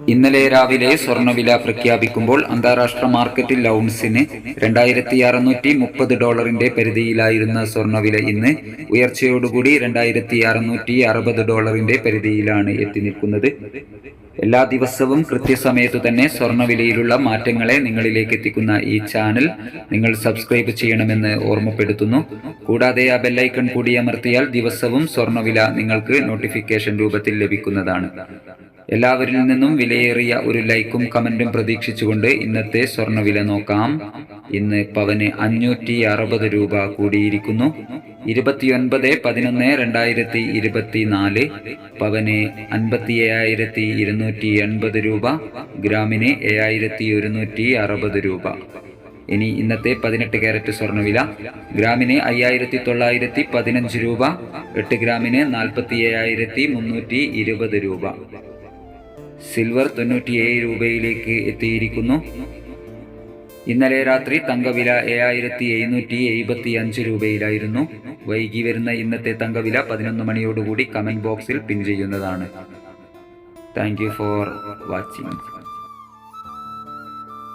ഇന്നലെ രാവിലെ സ്വർണവില പ്രഖ്യാപിക്കുമ്പോൾ അന്താരാഷ്ട്ര മാർക്കറ്റിൽ ലൗൺസിന് രണ്ടായിരത്തി അറുന്നൂറ്റി മുപ്പത് ഡോളറിന്റെ പരിധിയിലായിരുന്ന സ്വർണവില ഇന്ന് ഉയർച്ചയോടുകൂടി രണ്ടായിരത്തി അറുന്നൂറ്റി അറുപത് ഡോളറിന്റെ പരിധിയിലാണ് എത്തി നിൽക്കുന്നത്. എല്ലാ ദിവസവും കൃത്യസമയത്ത് തന്നെ സ്വർണവിലയിലുള്ള മാറ്റങ്ങളെ നിങ്ങളിലേക്ക് എത്തിക്കുന്ന ഈ ചാനൽ നിങ്ങൾ സബ്സ്ക്രൈബ് ചെയ്യണമെന്ന് ഓർമ്മപ്പെടുത്തുന്നു. കൂടാതെ ആ ബെല്ലൈക്കൺ കൂടി അമർത്തിയാൽ ദിവസവും സ്വർണവില നിങ്ങൾക്ക് നോട്ടിഫിക്കേഷൻ രൂപത്തിൽ ലഭിക്കുന്നതാണ്. എല്ലാവരിൽ നിന്നും വിലയേറിയ ഒരു ലൈക്കും കമന്റും പ്രതീക്ഷിച്ചുകൊണ്ട് ഇന്നത്തെ സ്വർണവില നോക്കാം. ഇന്ന് പവന് അഞ്ഞൂറ്റി അറുപത് രൂപ കൂടിയിരിക്കുന്നു. ഇരുപത്തിയൊൻപത് പതിനൊന്ന് രണ്ടായിരത്തി ഇരുപത്തിനാല് പവന് അൻപത്തി ഏഴായിരത്തി ഇരുന്നൂറ്റി എൺപത് രൂപ. ഗ്രാമിന് ഏഴായിരത്തി ഒരുന്നൂറ്റി അറുപത് രൂപ. ഇനി ഇന്നത്തെ പതിനെട്ട് ക്യാരറ്റ് സ്വർണവില ഗ്രാമിന് അയ്യായിരത്തി തൊള്ളായിരത്തി പതിനഞ്ച് രൂപ. എട്ട് ഗ്രാമിന് നാൽപ്പത്തി ഏഴായിരത്തി മുന്നൂറ്റി ഇരുപത് രൂപ. സിൽവർ തൊണ്ണൂറ്റിയേഴ് രൂപയിലേക്ക് എത്തിയിരിക്കുന്നു. ഇന്നലെ രാത്രി തങ്കവില ഏഴായിരത്തി എഴുന്നൂറ്റി എഴുപത്തി അഞ്ച് രൂപയിലായിരുന്നു. വൈകി വരുന്ന ഇന്നത്തെ തങ്കവില പതിനൊന്ന് മണിയോടുകൂടി കമന്റ് ബോക്സിൽ പിൻ ചെയ്യുന്നതാണ്. Thank you for watching